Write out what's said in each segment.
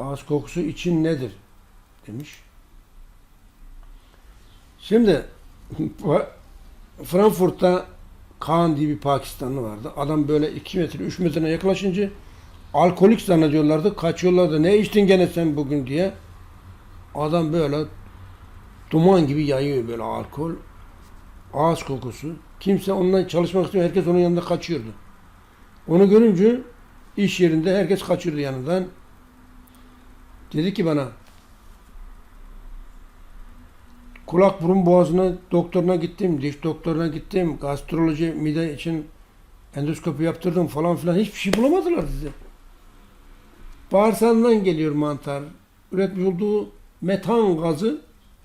Ağız kokusu için nedir? Demiş. Şimdi Frankfurt'ta Kaan diye bir Pakistanlı vardı. Adam böyle 2 metre 3 metrene yaklaşınca alkolik zannediyorlardı. Kaçıyorlardı. Ne içtin gene sen bugün diye. Adam böyle duman gibi yayıyor böyle alkol. Ağız kokusu. Kimse onunla çalışmak istiyor. Herkes onun yanında kaçıyordu. Onu görünce iş yerinde herkes kaçıyordu yanından. Dedi ki bana kulak burun boğazına doktoruna gittim, diş doktoruna gittim, gastroloji mide için endoskopi yaptırdım falan filan hiçbir şey bulamadılar dedi. Bağırsağından geliyor mantar. Üretmiş olduğu metan gazı,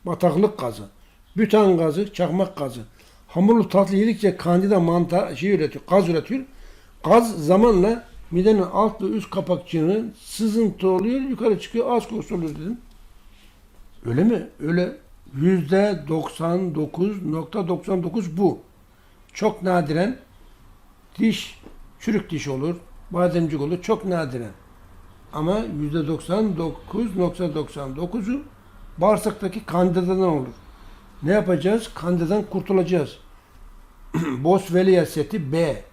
bataklık gazı, bütan gazı, çakmak gazı. Hamurlu tatlı yedikçe kandida mantar şey üretiyor, gaz üretiyor. Gaz zamanla midenin alt ve üst kapakçığının sızıntı oluyor, yukarı çıkıyor, az kokusu oluyor dedim. Öyle mi? Öyle. Yüzde 99.99 bu. Çok nadiren diş, çürük diş olur, bademcik olur. Çok nadiren. Ama yüzde 99.99'u bağırsaktaki kandidadan olur. Ne yapacağız? Kandidadan kurtulacağız. Boswellia seti B.